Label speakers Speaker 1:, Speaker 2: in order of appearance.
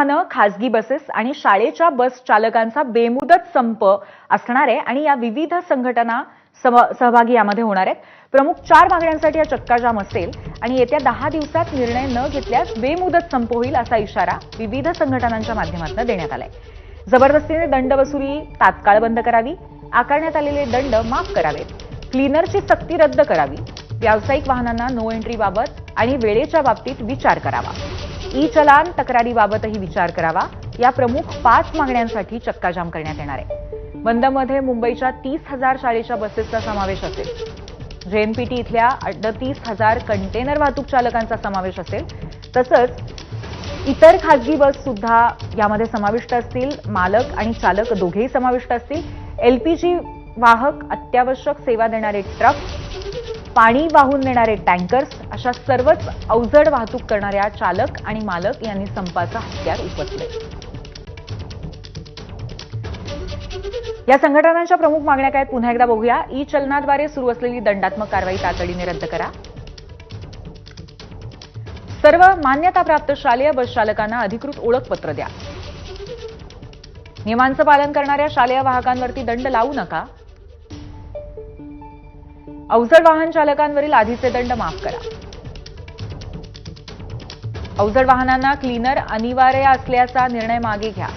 Speaker 1: वाहनं खासगी बसेस आणि शाळेच्या बस चालकांचा बेमुदत संप असणार आहे आणि या विविध संघटना सहभागी यामध्ये होणार आहेत. प्रमुख चार मागण्यांसाठी हा चक्काजाम असेल आणि येत्या दहा दिवसात निर्णय न घेतल्यास बेमुदत संप होईल असा इशारा विविध संघटनांच्या माध्यमातून देण्यात आलाय. जबरदस्तीने दंड वसुली तात्काळ बंद करावी आकारण्यात आलेले दंड माफ करावेत क्लीनरची सक्ती रद्द करावी व्यावसायिक वाहनांना नो एंट्रीबाबत आणि वेळेच्या बाबतीत विचार करावा. ई चलान तक्रारीबाबतही विचार करावा. या प्रमुख पाच मागण्यांसाठी चक्काजाम करण्यात येणार आहे. बंदमध्ये मुंबईच्या तीस हजार शाळेच्या बसेसचा समावेश असेल. जेएनपीटी इथल्या अडतीस हजार कंटेनर वाहतूक चालकांचा समावेश असेल. तसंच इतर खासगी बस सुद्धा यामध्ये समाविष्ट असतील. मालक आणि चालक दोघेही समाविष्ट असतील. एलपीजी वाहक अत्यावश्यक सेवा देणारे ट्रक पाणी वाहून नेणारे टँकर्स अशा सर्वच अवजड वाहतूक करणाऱ्या चालक आणि मालक यांनी संपाचा हत्यार उपसले या संघटनांच्या प्रमुख मागण्या काय? पुन्हा एकदा बघूया. ई चलनाद्वारे सुरू असलेली दंडात्मक कारवाई तातडीने रद्द करा. सर्व मान्यताप्राप्त शालेय बस चालकांना अधिकृत ओळखपत्र द्या. नियमांचं पालन करणाऱ्या शालेय वाहकांवरती दंड लावू नका. अवजड वाहन चालकांवरील आधीचे दंड माफ करा. अवजड वाहनांना क्लीनर अनिवार्य असल्याचा निर्णय मागे घ्या.